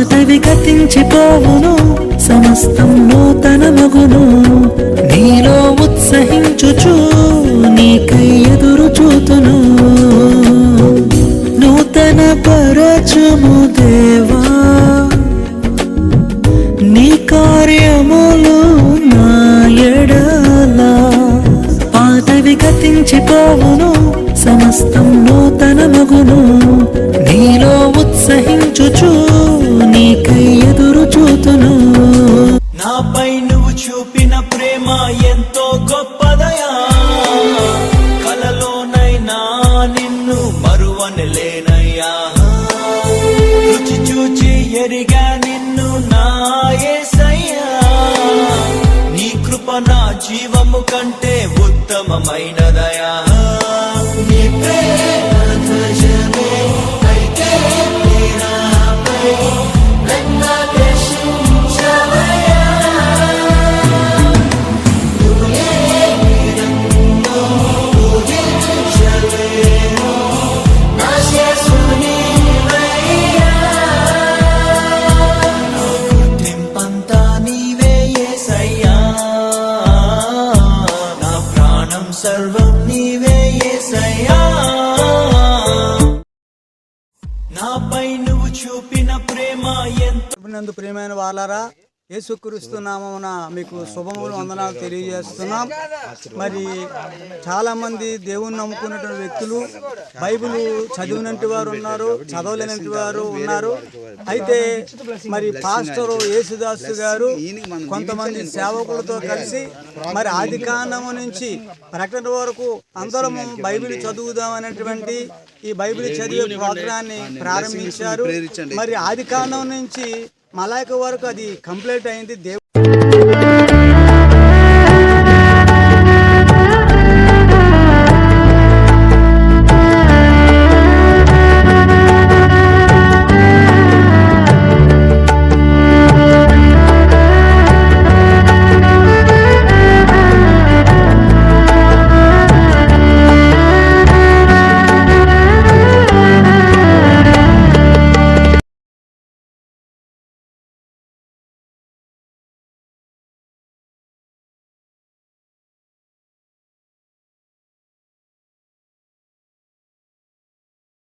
మాటవి గతించిపోవును సమస్తం నూతన మగును. నీలో ఉత్సహించుచు నీకై ఎదురు చూతును. నూతన పరచుము దేవా నీ కార్యములు నా ఎడల. పాతవి గతించిపోవును సమస్తం నూతన మగును. ప్రేమ ఎంతో గొప్పదయా. కలలోనైనా నిన్ను మరువనలేనయ్యా. రుచి చూచి ఎరిగా నిన్ను నాయసయ్యా నీ కృప నా జీవము కంటే ఉత్తమమైనదయా. నీ ప్రేమ సర్వం నీవే ఏసయ్యా. నాపై నువ్వు చూపిన ప్రేమ ఎంత ప్రేమైన వాళ్ళారా యేసుక్రీస్తు నామమున మీకు శుభములు వందనాలు తెలియజేస్తున్నాం. మరి చాలా మంది దేవుని నమ్ముకున్నటువంటి వ్యక్తులు బైబిల్ చదివినట్టు వారు ఉన్నారు చదవలేనట్టు వారు ఉన్నారు. అయితే మరి పాస్టర్ యేసుదాసు గారు కొంతమంది సేవకులతో కలిసి మరి ఆది కాండము నుంచి ప్రకటన వరకు అందరం బైబిల్ చదువుదాం అనేటువంటి ఈ బైబిల్ చదివే ప్రోగ్రాన్ని ప్రారంభించారు. మరి ఆది కాండం నుంచి మలాయక వరకు అది కంప్లీట్ అయింది. దేవుడు